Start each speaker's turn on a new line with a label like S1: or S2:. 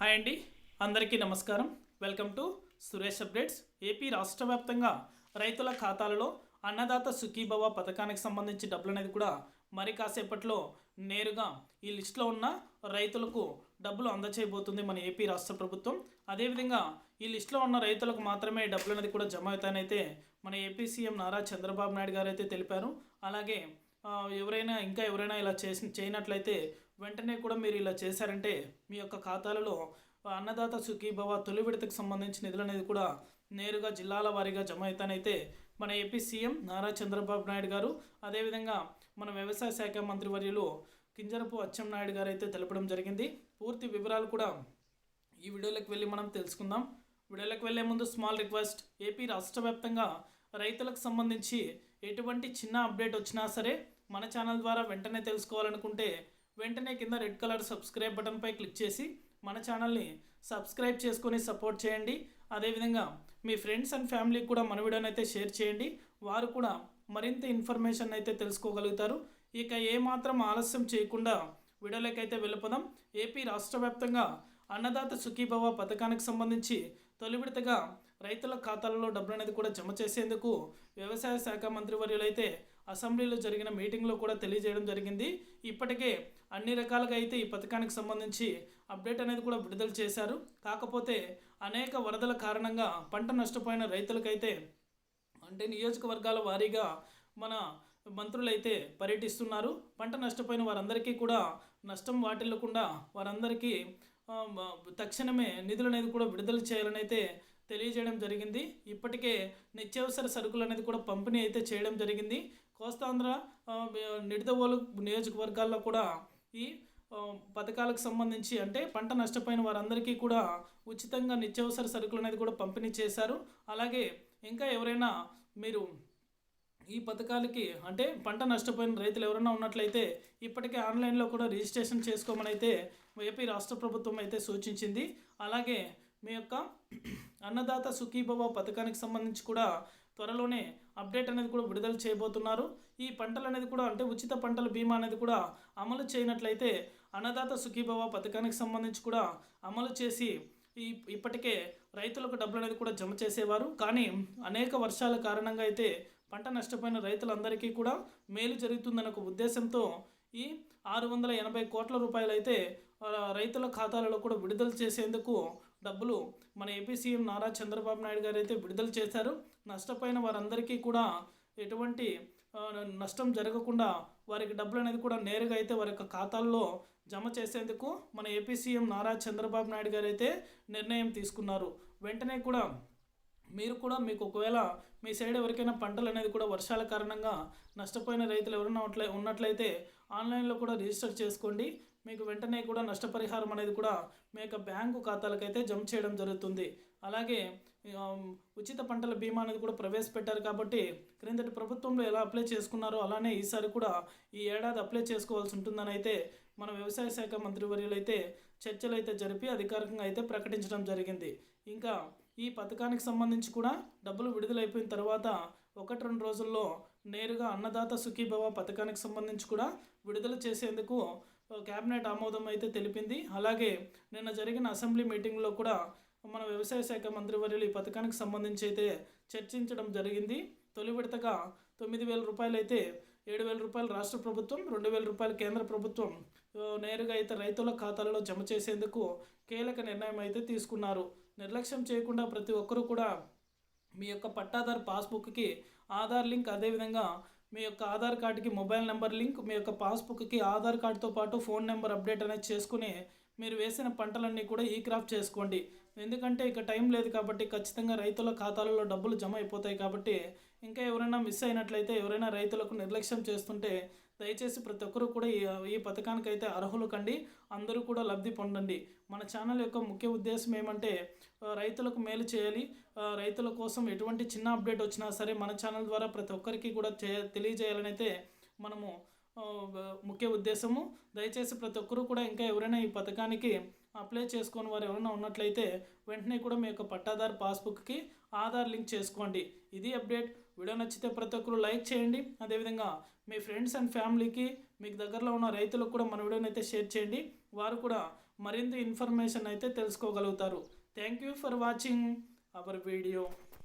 S1: Hi అండి. అందరికీ నమస్కారం. Welcome to Suresh updates. A రాష్ట్ర వ్యాప్తంగా రైతుల ఖాతాలలో అన్నదాత సుఖీభవ పథకానికి సంబంధించి డబ్బులు అనేది కూడా మరి కాసేపట్లో నేరుగా ఈ లిస్టులో ఉన్న రైతులకు డబ్బులు అందచేయబోతుంది మన ఏపీ రాష్ట్ర ప్రభుత్వం. అదేవిధంగా ఈ లిస్టులో ఉన్న రైతులకు మాత్రమే డబ్బులు అనేది కూడా జమ అవుతాయనైతే మన ఏపీ సీఎం నారా చంద్రబాబు నాయుడు గారు అయితే తెలిపారు. అలాగే ఎవరైనా ఇంకా ఎవరైనా ఇలా చేసి చేయనట్లయితే వెంటనే కూడా మీరు ఇలా చేశారంటే మీ యొక్క ఖాతాలలో అన్నదాత సుఖీభవ తొలి విడతకు సంబంధించిన నిధులు అనేది కూడా నేరుగా జిల్లాల వారీగా జమ అవుతానైతే మన ఏపీ సీఎం నారా చంద్రబాబు నాయుడు గారు అదేవిధంగా మన వ్యవసాయ శాఖ మంత్రి వర్యులు కింజరపు అచ్చెన్నాయుడు గారు అయితే తెలపడం జరిగింది. పూర్తి వివరాలు కూడా ఈ వీడియోలోకి వెళ్ళి మనం తెలుసుకుందాం. వీడియోలోకి వెళ్ళే ముందు స్మాల్ రిక్వెస్ట్ ఏపీ రాష్ట్ర వ్యాప్తంగా రైతులకు సంబంధించి ఎటువంటి చిన్న అప్డేట్ వచ్చినా సరే మన ఛానల్ ద్వారా వెంటనే తెలుసుకోవాలనుకుంటే వెంటనే కింద రెడ్ కలర్ సబ్స్క్రైబ్ బటన్పై క్లిక్ చేసి మన ఛానల్ని సబ్స్క్రైబ్ చేసుకొని సపోర్ట్ చేయండి. అదేవిధంగా మీ ఫ్రెండ్స్ అండ్ ఫ్యామిలీకి కూడా మన వీడియోని అయితే షేర్ చేయండి. వారు కూడా మరింత ఇన్ఫర్మేషన్ అయితే తెలుసుకోగలుగుతారు. ఇక ఏమాత్రం ఆలస్యం చేయకుండా వీడియోలోకైతే వెళ్ళిపోదాం. ఏపీ రాష్ట్ర వ్యాప్తంగా అన్నదాత సుఖీభవ పథకానికి సంబంధించి తొలి విడతగా రైతుల ఖాతాలలో డబ్బులు అనేది కూడా జమ చేసేందుకు వ్యవసాయ శాఖ మంత్రి వర్యులైతే అసెంబ్లీలో జరిగిన మీటింగ్లో కూడా తెలియజేయడం జరిగింది. ఇప్పటికే అన్ని రకాలుగా అయితే ఈ పథకానికి సంబంధించి అప్డేట్ అనేది కూడా విడుదల చేశారు. కాకపోతే అనేక వరదల కారణంగా పంట నష్టపోయిన రైతులకైతే అంటే నియోజకవర్గాల వారీగా మన మంత్రులైతే పర్యటిస్తున్నారు. పంట నష్టపోయిన వారందరికీ కూడా నష్టం వాటిల్లకుండా వారందరికీ తక్షణమే నిధులు అనేది కూడా విడుదల చేయాలని అయితే తెలియజేయడం జరిగింది. ఇప్పటికే నిత్యావసర సరుకులు అనేది కూడా పంపిణీ అయితే చేయడం జరిగింది. కోస్తాంధ్ర ఆ, నిడదవోలు నియోజకవర్గాల్లో కూడా ఈ పథకాలకు సంబంధించి అంటే పంట నష్టపోయిన వారందరికీ కూడా ఉచితంగా నిత్యావసర సరుకులు అనేది కూడా పంపిణీ చేశారు. అలాగే ఇంకా ఎవరైనా మీరు ఈ పథకాలకి అంటే పంట నష్టపోయిన రైతులు ఎవరైనా ఉన్నట్లయితే ఇప్పటికే ఆన్లైన్లో కూడా రిజిస్ట్రేషన్ చేసుకోమని అయితే ఏపీ రాష్ట్ర ప్రభుత్వం అయితే సూచించింది. అలాగే మీ యొక్క అన్నదాత సుఖీభవ పథకానికి సంబంధించి కూడా త్వరలోనే అప్డేట్ అనేది కూడా విడుదల చేయబోతున్నారు. ఈ పంటలు అనేది కూడా అంటే ఉచిత పంటల బీమా అనేది కూడా అమలు చేయనట్లయితే అన్నదాత సుఖీభవ పథకానికి సంబంధించి కూడా అమలు చేసి ఈ ఇప్పటికే రైతులకు డబ్బులు అనేది కూడా జమ చేసేవారు. కానీ అనేక వర్షాల కారణంగా అయితే పంట నష్టపోయిన రైతులందరికీ కూడా మేలు జరుగుతుందన్న ఒక ఉద్దేశంతో ఈ ఆరు వందల ఎనభై కోట్ల రూపాయలు అయితే రైతుల ఖాతాలలో కూడా విడుదల చేసేందుకు డబ్బులు మన ఏపీ సీఎం నారా చంద్రబాబు నాయుడు గారు అయితే విడుదల చేశారు. నష్టపోయిన వారందరికీ కూడా ఎటువంటి నష్టం జరగకుండా వారికి డబ్బులు అనేది కూడా నేరుగా అయితే వారి యొక్క ఖాతాల్లో జమ చేసేందుకు మన ఏపీ సీఎం నారా చంద్రబాబు నాయుడు గారు అయితే నిర్ణయం తీసుకున్నారు. వెంటనే కూడా మీరు కూడా మీకు ఒకవేళ మీ సైడ్ ఎవరికైనా పంటలు అనేది కూడా వర్షాల కారణంగా నష్టపోయిన రైతులు ఎవరైనా ఉన్నట్లయితే ఆన్లైన్లో కూడా రిజిస్టర్ చేసుకోండి. మీకు వెంటనే కూడా నష్టపరిహారం అనేది కూడా మీ యొక్క బ్యాంకు ఖాతాలకైతే జమ చేయడం జరుగుతుంది. అలాగే ఉచిత పంటల బీమా అనేది కూడా ప్రవేశపెట్టారు కాబట్టి క్రిందటి ప్రభుత్వంలో ఎలా అప్లై చేసుకున్నారో అలానే ఈసారి కూడా ఈ ఏడాది అప్లై చేసుకోవాల్సి ఉంటుందని అయితే మన వ్యవసాయ శాఖ మంత్రివర్యులు అయితే చర్చలు అయితే జరిపి అధికారికంగా అయితే ప్రకటించడం జరిగింది. ఇంకా ఈ పథకానికి సంబంధించి కూడా డబ్బులు విడుదలైపోయిన తర్వాత ఒకటి రెండు రోజుల్లో నేరుగా అన్నదాత సుఖీభవ పథకానికి సంబంధించి కూడా విడుదల చేసేందుకు కేబినెట్ ఆమోదం అయితే తెలిపింది. అలాగే నిన్న జరిగిన అసెంబ్లీ మీటింగ్లో కూడా మన వ్యవసాయ శాఖ మంత్రివర్యులు ఈ పథకానికి సంబంధించి అయితే చర్చించడం జరిగింది. తొలి విడతగా తొమ్మిది వేల రూపాయలు అయితే ఏడు వేల రూపాయలు రాష్ట్ర ప్రభుత్వం రెండు వేల రూపాయలు కేంద్ర ప్రభుత్వం నేరుగా అయితే రైతుల ఖాతాలలో జమ చేసేందుకు కీలక నిర్ణయం అయితే తీసుకున్నారు. నిర్లక్ష్యం చేయకుండా ప్రతి ఒక్కరూ కూడా మీ యొక్క పట్టాదారు పాస్బుక్కి ఆధార్ లింక్ అదేవిధంగా మీ యొక్క ఆధార్ కార్డుకి మొబైల్ నెంబర్ లింక్ మీ యొక్క పాస్బుక్కి ఆధార్ కార్డుతో పాటు ఫోన్ నెంబర్ అప్డేట్ అనేది చేసుకుని మీరు వేసిన పంటలన్నీ కూడా ఈ క్రాప్ చేసుకోండి. ఎందుకంటే ఇక టైం లేదు కాబట్టి ఖచ్చితంగా రైతుల ఖాతాలలో డబ్బులు జమ అయిపోతాయి కాబట్టి ఇంకా ఎవరైనా మిస్ అయినట్లయితే ఎవరైనా రైతులకు నిర్లక్ష్యం చేస్తుంటే దయచేసి ప్రతి ఒక్కరూ కూడా ఈ ఈ పథకానికి అయితే అర్హులు కండి అందరూ కూడా లబ్ధి పొందండి. మన ఛానల్ యొక్క ముఖ్య ఉద్దేశం ఏమంటే రైతులకు మేలు చేయాలి. రైతుల కోసం ఎటువంటి చిన్న అప్డేట్ వచ్చినా సరే మన ఛానల్ ద్వారా ప్రతి ఒక్కరికి కూడా చే తెలియజేయాలని అయితే మనము ముఖ్య ఉద్దేశము. దయచేసి ప్రతి ఒక్కరూ కూడా ఇంకా ఎవరైనా ఈ పథకానికి అప్లై చేసుకొని వారు ఎవరైనా ఉన్నట్లయితే వెంటనే కూడా మీ యొక్క పట్టాదారు పాస్బుక్కి ఆధార్ లింక్ చేసుకోండి. ఇది అప్డేట్. వీడియో నచ్చితే ప్రతి ఒక్కరు లైక్ చేయండి. అదేవిధంగా మీ ఫ్రెండ్స్ అండ్ ఫ్యామిలీకి మీకు దగ్గరలో ఉన్న రైతులకు కూడా మన వీడియోని అయితే షేర్ చేయండి. వారు కూడా మరింత ఇన్ఫర్మేషన్ అయితే తెలుసుకోగలుగుతారు. Thank you for watching our video.